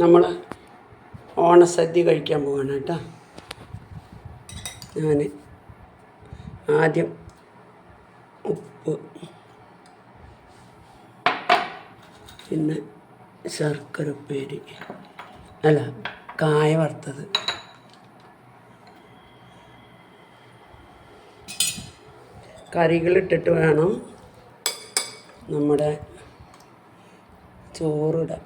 നമ്മൾ ഓണസദ്യ കഴിക്കാൻ പോവാണ് കേട്ടോ. ഞാൻ ആദ്യം ഉപ്പ് പിന്നെ ശർക്കര ഉപ്പേരി അല്ല കായ വറുത്തത്. കറികളിട്ടിട്ട് വേണം നമ്മുടെ ചോറിടാൻ.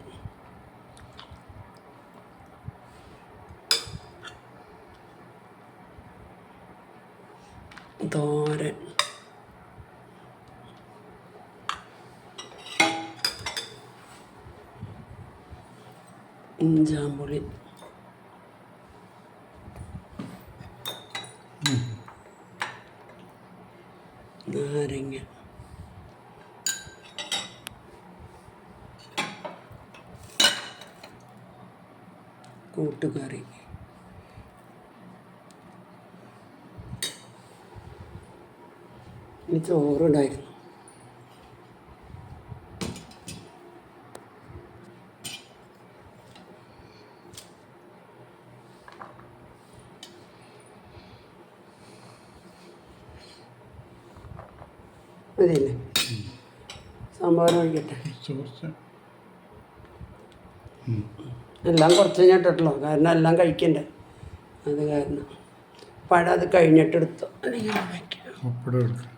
തോരൻ ഇഞ്ചാമ്പുളി നാരങ്ങ. കൂട്ടുകറി. ഇനി ചോറുണ്ടായിരുന്നു മതിയല്ലേ സാമ്പാർ ഒഴിക്കട്ടെ. എല്ലാം കുറച്ച് കഴിഞ്ഞിട്ടുള്ളൂ കാരണം എല്ലാം കഴിക്കണ്ടേ? അത് കാരണം. പഴം അത് കഴിഞ്ഞിട്ടെടുത്തോ അല്ലെങ്കിൽ വയ്ക്കാം പപ്പടം എടുക്കുക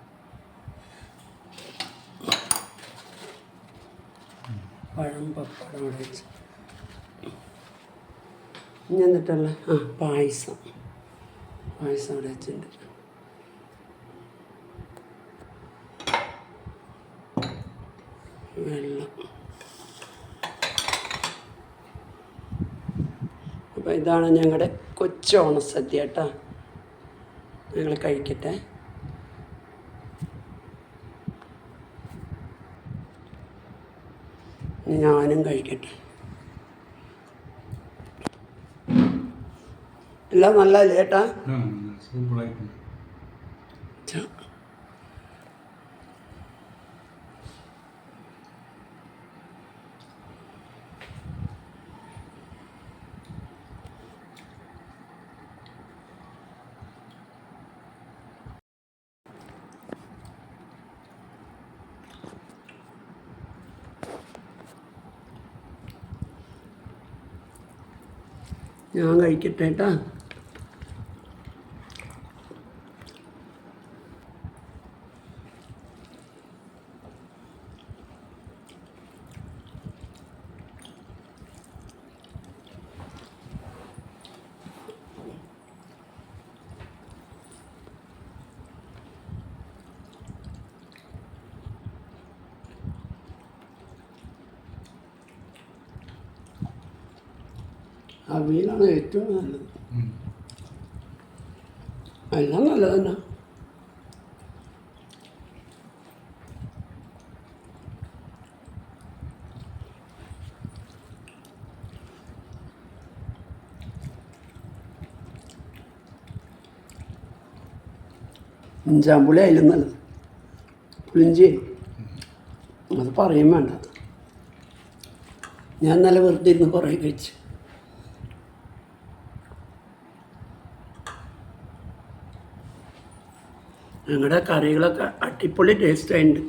പഴം പപ്പടം ഇവിടെ വെച്ച്. ഇനി എന്നിട്ടല്ല? ആ പായസം. പായസം അവിടെ വെച്ചിട്ടുണ്ട്. വെള്ളം. ഇതാണ് ഞങ്ങളുടെ കൊച്ചു ഓണസദ്യ കേട്ടോ. ഞങ്ങൾ കഴിക്കട്ടെ. ഞാനും കഴിക്കട്ടെ. എല്ലാം നല്ലതല്ലേ ചേട്ടാ? ഞാൻ കഴിക്കട്ടെ അവിയലാണ് ഏറ്റവും നല്ലത്. എല്ലാം നല്ലത് തന്നെ ഇഞ്ചാമ്പുളി അതിലും നല്ലത്. പുളിഞ്ചി. അത് പറയും വേണ്ട. ഞാൻ നല്ല വെറുതെ ഇരുന്ന് കുറേ കഴിച്ചു. ഞങ്ങളുടെ കറികളൊക്കെ അടിപൊളി ടേസ്റ്റ് ആയിട്ടുണ്ട്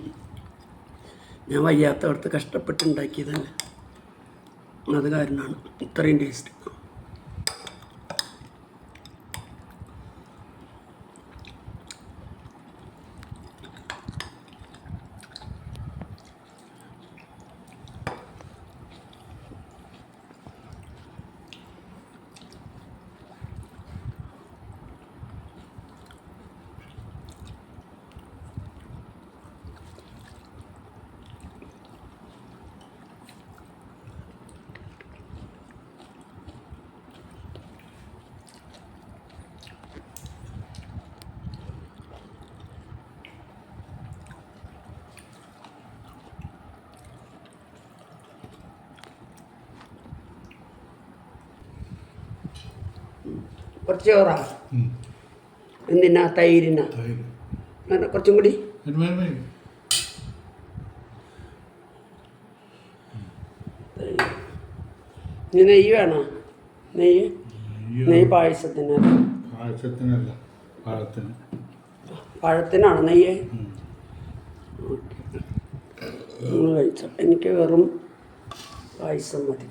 ഞാൻ വയ്യാത്തവർക്ക് കഷ്ടപ്പെട്ട് ഉണ്ടാക്കിയതല്ല അത് കാരണമാണ് ഇത്രയും ടേസ്റ്റ് കുറച്ച് ചോറാ. എന്തിനാ? തൈരിനാ. കുറച്ചും കൂടി. ഇനി നെയ്യ് വേണോ? നെയ്യ്? നെയ്യ് പായസത്തിന് പായസത്തിനല്ല? പഴത്തിന്. പഴത്തിനാണ് നെയ്യ്? കഴിച്ചോ. എനിക്ക് വെറും പായസം മതി.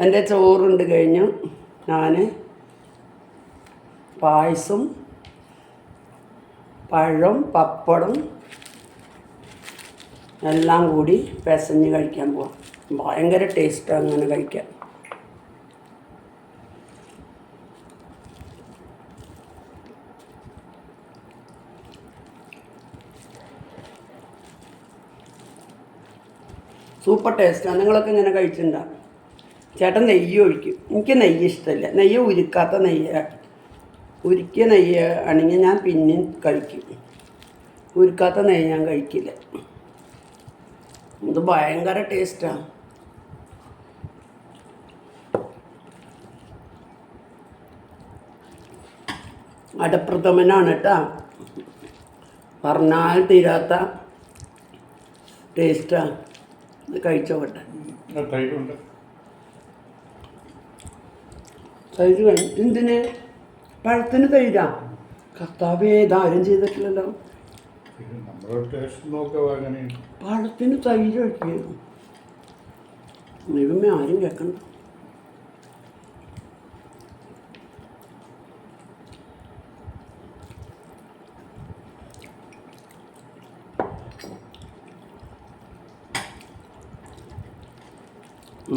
എന്റെ ചോറുണ്ട് കഴിഞ്ഞു. ഞാൻ പായസം പഴം പപ്പടം എല്ലാം കൂടി പെസഞ്ഞ് കഴിക്കാൻ പോവാം. ഭയങ്കര ടേസ്റ്റാണ് അങ്ങനെ കഴിക്കാൻ. സൂപ്പർ ടേസ്റ്റാണ് നിങ്ങളൊക്കെ ഇങ്ങനെ കഴിച്ചിട്ടുണ്ടോ? ചേട്ടൻ നെയ്യ് ഒഴിക്കും. എനിക്ക് നെയ്യ് ഇഷ്ടമില്ല. നെയ്യ് ഉരുക്കാത്ത നെയ്യ്. ഉരുക്കിയ നെയ്യ് ആണെങ്കിൽ ഞാൻ പിന്നെയും കഴിക്കും. ഉരുക്കാത്ത നെയ്യ് ഞാൻ കഴിക്കില്ല. ഇത് ഭയങ്കര ടേസ്റ്റാണ് അടപ്രഥമനാണ് കേട്ടോ. പറഞ്ഞാൽ തീരാത്ത ടേസ്റ്റാണ് ഇത് കഴിച്ചോട്ടെ ആ തൈരുണ്ട് തൈര് വേണം എന്തിന്? പഴത്തിന് തൈരാ. കർത്താവ് ഏതാരും ചെയ്തിട്ടില്ലല്ലോ. പഴത്തിന് തൈര് ഒഴിക്കുക ദൈവമേ ആരും കേൾക്കണ്ട.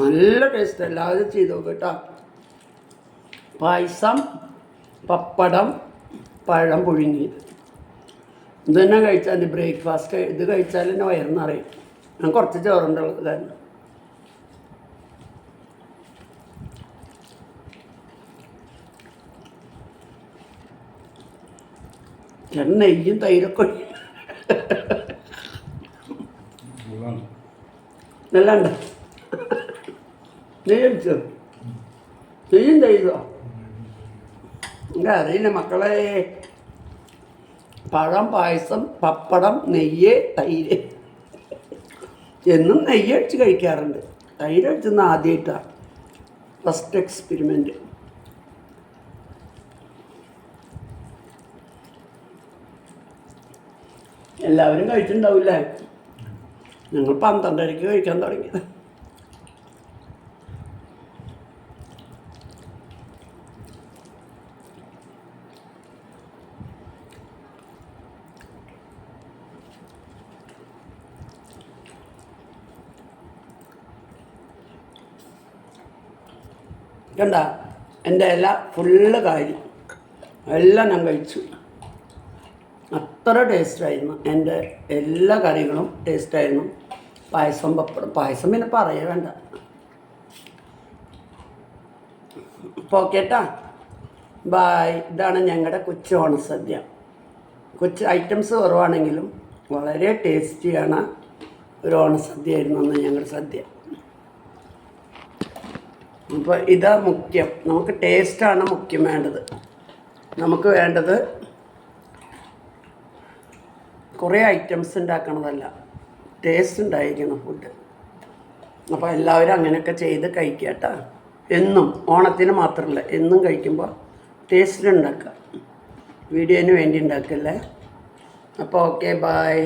നല്ല ടേസ്റ്റ് എല്ലാവരും ചെയ്തോ കേട്ടോ. പായസം പപ്പടം പഴം പുഴുങ്ങി ഇത് തന്നെ കഴിച്ചാൽ മതി ബ്രേക്ക്ഫാസ്റ്റ്? ഇത് കഴിച്ചാൽ തന്നെ വയറുന്നറിയും ഞാൻ കുറച്ച് ചോറുണ്ടുള്ളത് കാരണം ചേട്ടൻ നെയ്യും തൈരൊക്കെ നല്ല നെയ്യടിച്ചോ നെയ്യും തൈരോ? എനിക്ക് അറിയില്ല മക്കളെ പഴം പായസം പപ്പടം നെയ്യ് തൈര്. എന്നും നെയ്യ് അടിച്ച് കഴിക്കാറുണ്ട്. തൈര് അടിച്ചെന്ന് ആദ്യമായിട്ടാണ് ഫസ്റ്റ് എക്സ്പെരിമെന്റ് എല്ലാവരും കഴിച്ചിട്ടുണ്ടാവില്ലേ? ഞങ്ങൾ പന്ത്രണ്ടരയ്ക്ക് കഴിക്കാൻ തുടങ്ങിയത് കണ്ട എന്റെ ഇല ഫുള്ള് കാര്യം എല്ലാം ഞാൻ കഴിച്ചു. അത്ര ടേസ്റ്റായിരുന്നു എന്റെ എല്ലാ കറികളും ടേസ്റ്റായിരുന്നു പായസം പപ്പടം. പായസം പിന്നെ പറയേ വേണ്ട. അപ്പോൾ ഓക്കേട്ടാ ബായ് ഇതാണ് ഞങ്ങളുടെ കൊച്ചു ഓണസദ്യ. കൊച്ചു ഐറ്റംസ് കുറവാണെങ്കിലും വളരെ ടേസ്റ്റിയാണ് ഒരു ഓണസദ്യ ആയിരുന്നു അന്ന് ഞങ്ങളുടെ സദ്യ. അപ്പോൾ ഇതാ മുഖ്യം. നമുക്ക് ടേസ്റ്റാണ് മുഖ്യം വേണ്ടത്. നമുക്ക് വേണ്ടത് കുറേ ഐറ്റംസ് ഉണ്ടാക്കണതല്ല. ടേസ്റ്റ് ഉണ്ടായിരിക്കണം ഫുഡ് അപ്പോൾ എല്ലാവരും അങ്ങനെയൊക്കെ ചെയ്ത് കഴിക്കുക കേട്ടോ. എന്നും ഓണത്തിന് മാത്രമല്ല എന്നും കഴിക്കുമ്പോൾ ടേസ്റ്റിൽ ഉണ്ടാക്കുക. വീഡിയോന് വേണ്ടി ഉണ്ടാക്കല്ലേ? അപ്പോൾ ഓക്കെ ബായ്